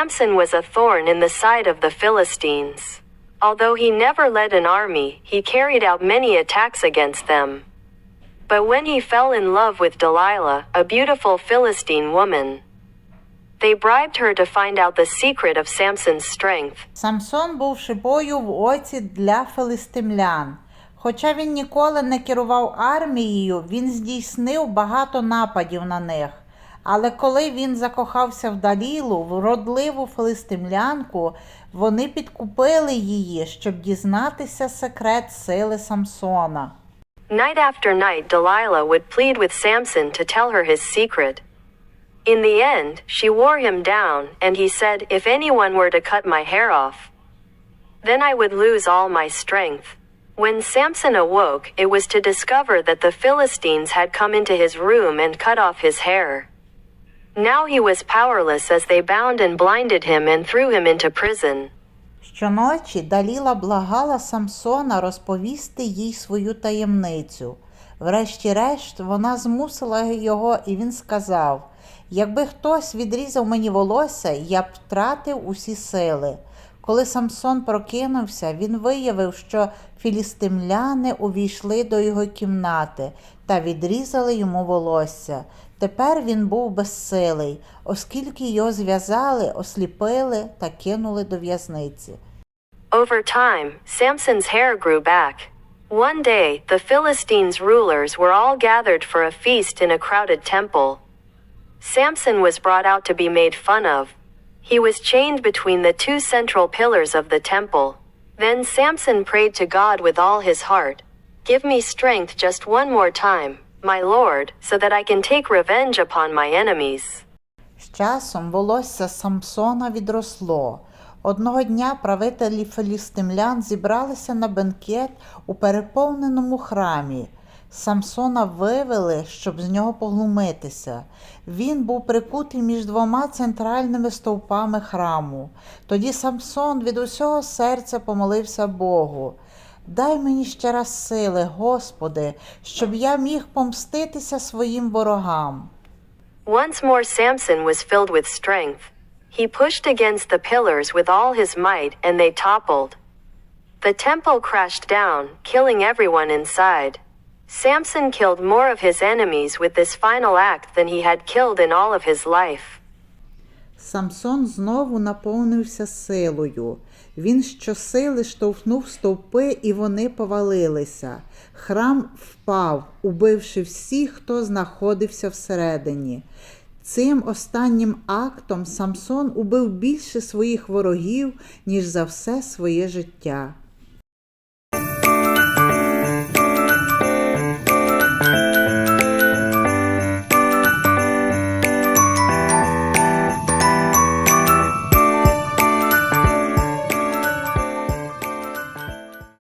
Samson was a thorn in the side of the Philistines. Although he never led an army, he carried out many attacks against them. But when he fell in love with Delilah, a beautiful Philistine woman, they bribed her to find out the secret of Samson's strength. Самсон був шибою в оці для филистимлян. Хоча він ніколи не керував армією, він здійснив багато нападів на них. Але коли він закохався в Далілу, вродливу филистимлянку, вони підкупили її, щоб дізнатися секрет сили Самсона. Night after night, Delilah would plead with Samson to tell her his secret. In the end, she wore him down, and he said, If anyone were to cut my hair off, then I would lose all my strength. When Samson awoke, it was to discover that the Philistines had come into his room and cut off his hair. Now he was powerless as they bound and blinded him and threw him into prison. Щоночі Даліла благала Самсона розповісти їй свою таємницю. Врешті-решт вона змусила його, і він сказав: Якби хтось відрізав мені волосся, я б втратив усі сили. Коли Самсон прокинувся, він виявив, що філістимляни увійшли до його кімнати та відрізали йому волосся. Тепер він був безсилий, оскільки його зв'язали, осліпили та кинули до в'язниці. Over time, Samson's hair grew back. One day, the Philistines' rulers were all gathered for a feast in a crowded temple. Samson was brought out to be made fun of. He was chained between the two central pillars of the temple. Then Samson prayed to God with all his heart Give me strength just one more time, My Lord, so that I can take revenge upon my enemies. З часом волосся Самсона відросло. Одного дня правителі філістимлян зібралися на бенкет у переповненому храмі. Самсона вивели, щоб з нього поглумитися. Він був прикутий між двома центральними стовпами храму. Тоді Самсон від усього серця помолився Богу. Дай мені ще раз сили, Господи, щоб я міг помститися своїм ворогам. Once more, Samson was filled with strength. He pushed against the pillars with all his might, and they toppled. The temple crashed down, killing everyone inside. Samson killed more of his enemies with this final act than he had killed in all of his life. Самсон знову наповнився силою. Він щосили штовхнув стовпи, і вони повалилися. Храм впав, убивши всіх, хто знаходився всередині. Цим останнім актом Самсон убив більше своїх ворогів, ніж за все своє життя.